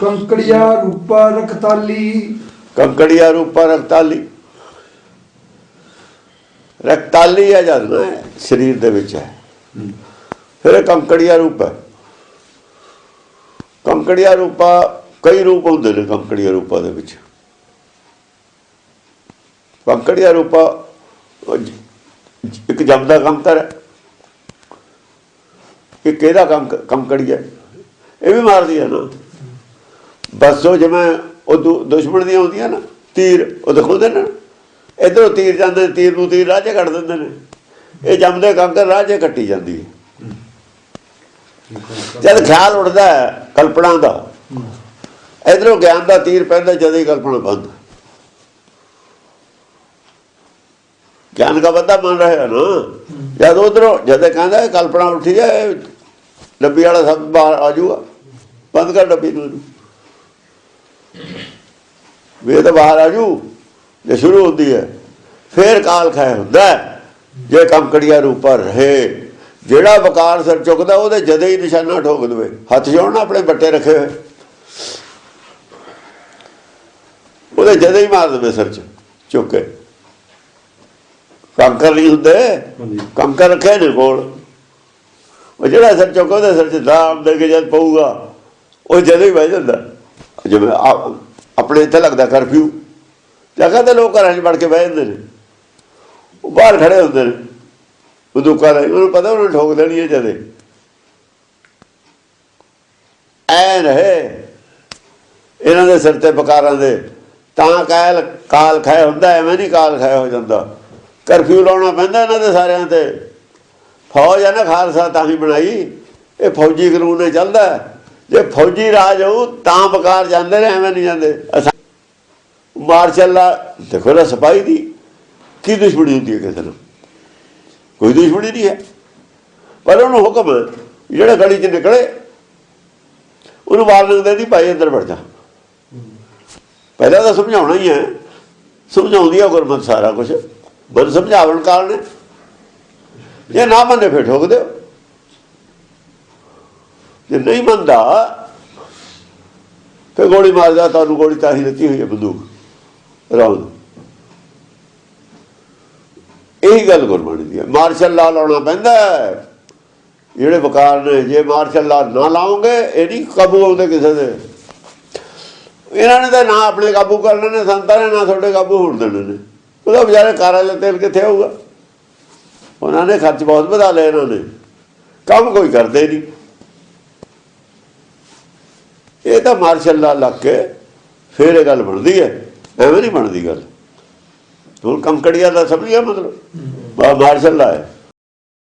ਕੰਕੜੀਆ ਰੂਪਾ ਰਖਤਾਲੀ। ਕੰਕੜੀਆ ਰੂਪਾ ਰਕਤਾਲੀ ਰਕਤਾਲੀ ਆ ਜਦ ਨਾ ਸਰੀਰ ਦੇ ਵਿੱਚ ਹੈ। ਫਿਰ ਇਹ ਕੰਕੜੀਆ ਰੂਪ ਹੈ। ਕੰਕੜੀਆ ਰੂਪਾ, ਕਈ ਰੂਪ ਹੁੰਦੇ ਨੇ ਕੰਕੜੀਆ ਰੂਪਾ ਦੇ ਵਿੱਚ। ਕੰਕੜੀਆ ਰੂਪਾ ਇੱਕ ਜਮ ਦਾ ਕੰਕਰ ਹੈ। ਇੱਕ ਇਹਦਾ ਕੰਕ, ਕੰਕੜੀ ਹੈ। ਇਹ ਵੀ ਮਾਰਦੀ ਹੈ ਨਾ। ਬਸ ਉਹ ਜਿਵੇਂ ਉਹ ਦੁ- ਦੁਸ਼ਮਣ ਦੀਆਂ ਹੁੰਦੀਆਂ ਨਾ ਤੀਰ ਉਹ ਦਿਖਾਉਂਦੇ ਨੇ ਇਧਰੋਂ ਤੀਰ ਜਾਂਦੇ ਨੇ, ਤੀਰ ਨੂੰ ਤੀਰ ਰਾਜੇ ਕੱਢ ਦਿੰਦੇ ਨੇ। ਇਹ ਜੰਮਦੇ ਕੰਕਰ ਰਾਜੇ ਕੱਟੀ ਜਾਂਦੀ ਹੈ। ਜਦ ਖਿਆਲ ਉੱਠਦਾ ਕਲਪਨਾ ਦਾ ਇਧਰੋਂ ਗਿਆਨ ਦਾ ਤੀਰ ਪੈਂਦਾ ਜਦੋਂ ਹੀ ਕਲਪਨਾ ਬੰਦ। ਗਿਆਨ ਦਾ ਬੰਦਾ ਬਣ ਰਿਹਾ ਨਾ। ਜਦ ਉਧਰੋਂ ਜਦੋਂ ਕਹਿੰਦਾ ਕਲਪਨਾ ਉੱਠੀ ਹੈ ਡੱਬੀ ਵਾਲਾ ਸਭ ਬਾਹਰ ਆ ਜਾਊਗਾ। ਬੰਦ ਕਰ ਡੱਬੀ ਨੂੰ। ਇਹਨੂੰ। ਵੀ ਇਹ ਤਾਂ ਬਾਹਰ ਆ ਜੂ ਜੇ ਸ਼ੁਰੂ ਹੁੰਦੀ ਹੈ ਫੇਰ ਕਾਲ ਖਾਇ ਹੁੰਦਾ। ਜੇ ਕੰਕੜੀਆ ਰੂਪਰ ਰਹੇ। ਜਿਹੜਾ ਵਕਾਰ ਸਿਰ ਚੁੱਕਦਾ ਉਹਦੇ ਜਦੇ ਹੀ ਨਿਸ਼ਾਨਾ ਠੋਕ ਦੇਵੇ। ਹੱਥ ਜੋੜਨਾ ਆਪਣੇ ਬੱਟੇ ਰੱਖੇ ਹੋਏ। ਉਹਦੇ ਜਦੇ ਹੀ ਮਾਰ ਦੇਵੇ ਸਿਰ ਚ ਚੁੱਕ ਕੇ। ਕੰਕਰ ਨਹੀਂ ਹੁੰਦੇ ਕੰਕਰ ਰੱਖੇ ਨੇ ਕੋਲ। ਉਹ ਜਿਹੜਾ ਸਿਰ ਚੁੱਕਦਾ ਉਹਦੇ ਸਿਰ ਚ ਦਾਮ ਦੇ ਕੇ ਜਦ ਪਊਗਾ ਉਹ ਜਦੇ ਹੀ ਬਹਿ ਜਾਂਦਾ। ਜਿਵੇਂ ਆ- ਆਪਣੇ ਇੱਥੇ ਲੱਗਦਾ ਕਰਫਿਊ ਜਗ੍ਹਾ ਤੇ ਲੋਕ ਘਰਾਂ 'ਚ ਵੜ ਕੇ ਬਹਿ ਜਾਂਦੇ ਨੇ। ਉਹ ਬਾਹਰ ਖੜੇ ਹੁੰਦੇ ਨੇ। ਬੰਦੂਕਾਂ ਦਾ ਉਹਨੂੰ ਪਤਾ ਉਹਨੂੰ ਠੋਕ ਦੇਣੀ ਹੈ ਜਦੇ। ਐ ਰਹੇ ਇਹਨਾਂ ਦੇ ਸਿਰ ਤੇ ਬਕਾਰਾਂ ਦੇ। ਤਾਂ ਕਾਲ ਕਾਲ ਖਾਇ ਹੁੰਦਾ, ਐਵੇਂ ਨਹੀਂ ਕਾਲ ਖਾਇ ਹੋ ਜਾਂਦਾ। ਕਰਫਿਊ ਲਾਉਣਾ ਪੈਂਦਾ ਇਹਨਾਂ ਦੇ ਸਾਰਿਆਂ ਤੇ। ਫੌਜ ਹੈ ਨਾ ਖਾਲਸਾ, ਤਾਂ ਹੀ ਬਣਾਈ। ਇਹ ਫੌਜੀ ਕਾਨੂੰਨ ਨੇ ਚੱਲਦਾ ਜੇ ਫੌਜੀ ਰਾਜ ਹੋਊ ਤਾਂ ਬਕਾਰ ਜਾਂਦੇ ਨੇ ਐਵੇਂ ਨਹੀਂ ਜਾਂਦੇ। ਅਸਾਂ ਮਾਰਸ਼ਲ ਲਾ ਦੇਖੋ ਨਾ ਸਿਪਾਹੀ ਦੀ ਕੀ ਦੁਸ਼ਮਣੀ ਹੁੰਦੀ ਹੈ ਕਿਸੇ ਨਾਲ ਕੋਈ ਦੁਸ਼ਮਣੀ ਨਹੀਂ ਹੈ। ਪਰ ਉਹਨੂੰ ਹੁਕਮ ਹੈ, ਜਿਹੜਾ ਗਲੀ 'ਚ ਨਿਕਲੇ ਉਹਨੂੰ ਵਾਰਨਿੰਗ ਦੇ ਦੀ ਭਾਈ ਅੰਦਰ ਵੜ ਜਾ। ਪਹਿਲਾਂ ਤਾਂ ਸਮਝਾਉਣਾ ਹੀ ਹੈ। ਸਮਝਾਉਂਦੀ ਹੈ ਗੁਰਮਤ ਸਾਰਾ ਕੁਝ ਬਸ ਸਮਝਾਵਣ ਕਾਰਨ ਜੇ ਨਾ ਮੰਨੇ ਫਿਰ ਠੋਕ ਦਿਓ। ਜੇ ਨਹੀਂ ਮੰਨਦਾ, ਫਿਰ ਗੋਲੀ ਮਾਰਦਾ ਤੁਹਾਨੂੰ ਗੋਲੀ ਤਾਂ ਹੀ ਦਿੱਤੀ ਹੋਈ ਹੈ ਬੰਦੂਕ ਰੌਂਦ ਇਹੀ ਗੱਲ ਗੁਰਬਾਣੀ ਦੀ ਹੈ। ਮਾਰਸ਼ਲ ਲਾ ਲਾਉਣਾ ਪੈਂਦਾ ਜਿਹੜੇ ਵਕਾਰ ਨੇ, ਜੇ ਮਾਰਸ਼ਲ ਲਾ ਨਾ ਲਾਓਗੇ, ਇਹ ਨਹੀਂ ਕਾਬੂ ਆਉਂਦੇ ਕਿਸੇ ਦੇ। ਇਹਨਾਂ ਨੇ ਤਾਂ ਨਾ ਆਪਣੇ ਕਾਬੂ ਕਰ ਲੈਣੇ ਸੰਤਾਂ ਨੇ ਨਾ ਤੁਹਾਡੇ ਕਾਬੂ ਹੋਣ ਦੇਣੇ ਨੇ। ਉਹਦਾ ਵਿਚਾਰੇ ਕਾਰਾਂ ਦਾ ਤੇਲ ਕਿੱਥੇ ਆਊਗਾ? ਉਹਨਾਂ ਨੇ ਖਰਚ ਬਹੁਤ ਵਧਾ ਲਏ ਇਹਨਾਂ ਨੇ। ਕੰਮ ਕੋਈ ਕਰਦੇ ਨਹੀਂ। ਇਹ ਤਾਂ ਮਾਰਸ਼ਲ ਲਾ ਲੱਗ ਕੇ ਫਿਰ ਇਹ ਗੱਲ ਬਣਦੀ ਹੈ। ਐਵੇਂ ਨਹੀਂ ਬਣਦੀ ਗੱਲ। ਹੁਣ ਕੰਕੜੀਆ ਦਾ ਸਮਝ ਮਤਲਬ? ਮਾਰਸ਼ਲ ਲਾ ਹੈ।